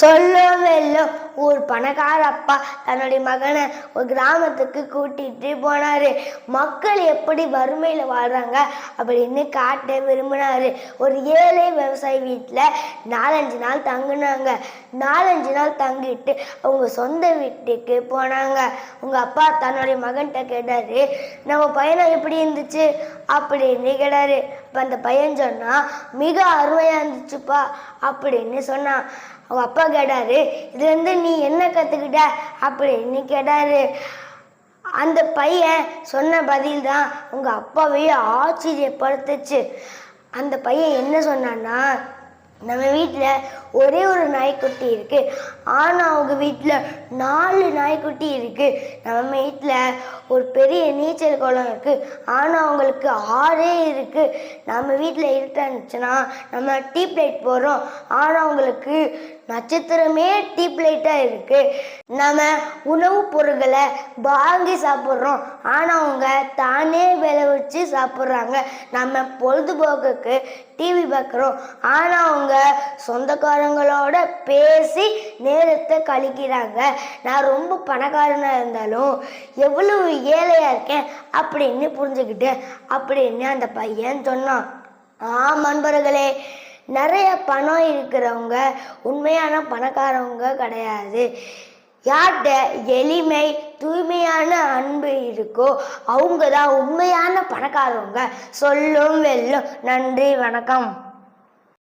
சொல்லும் வெல்லும் ஒரு பணக்கார அப்பா தன்னுடைய மகனை ஒரு கிராமத்துக்கு கூட்டிட்டு போனாரு. மக்கள் எப்படி வறுமையில வாழ்றாங்க அப்படின்னு காட்ட விரும்பினாரு. ஒரு ஏழை விவசாயி வீட்டில் நாலஞ்சு நாள் தங்கினாங்க. நாலஞ்சு நாள் தங்கிட்டு அவங்க சொந்த வீட்டுக்கு போனாங்க. உங்க அப்பா தன்னுடைய மகன்கிட்ட கேட்டாரு நம்ம பயணம் எப்படி இருந்துச்சு? அப்படின்னு கேட்டாரு. இப்போ அந்த பையன் சொன்னா மிக அருமையா இருந்துச்சுப்பா அப்படின்னு சொன்னான். அவங்க அப்பா கேட்டாரு இதுல இருந்து நீ என்ன கத்துக்கிட்ட? அப்படின்னு கேட்டாரு. அந்த பையன் சொன்ன பதில் தான் உங்க அப்பாவையே ஆச்சரியப்படுத்துச்சு. அந்த பையன் என்ன சொன்னான்னா நம்ம வீட்டில் ஒரே ஒரு நாய்க்குட்டி இருக்குது ஆனால் அவங்க வீட்டில் நாலு நாய்க்குட்டி இருக்குது நம்ம வீட்டில் ஒரு பெரிய நீச்சல் குளம் இருக்குது ஆனால் அவங்களுக்கு ஆறே இருக்குது நம்ம வீட்டில் இருட்டா இருந்துச்சுன்னா நம்ம டீப் லைட் போடுறோம். ஆனால் அவங்களுக்கு நட்சத்திரமே டீப் லைட்டாக இருக்குது நம்ம உணவுப் பொருட்களை வாங்கி சாப்பிட்றோம். ஆனால் அவங்க தானே வச்சு சாப்பிட்றாங்க. நம்ம பொழுதுபோக்குக்கு டிவி பார்க்குறோம். ஆனால் அவங்க சொந்தக்காரங்களோட பேசி நேரத்தை கழிக்கிறாங்க. நான் ரொம்ப பணக்காரனாக இருந்தாலும் எவ்வளவு ஏழையாக இருக்கேன் அப்படின்னு புரிஞ்சுக்கிட்டு அப்படின்னு அந்த பையன் சொன்னான். ஆ நண்பர்களே நிறைய பணம் இருக்கிறவங்க உண்மையான பணக்காரவங்க கிடையாது. யார்கிட்ட எளிமை தூய்மையான அன்பு இருக்கோ அவங்க தான் உண்மையான பணக்காரவங்க. சொல்லும் வெல்லும். நன்றி வணக்கம்.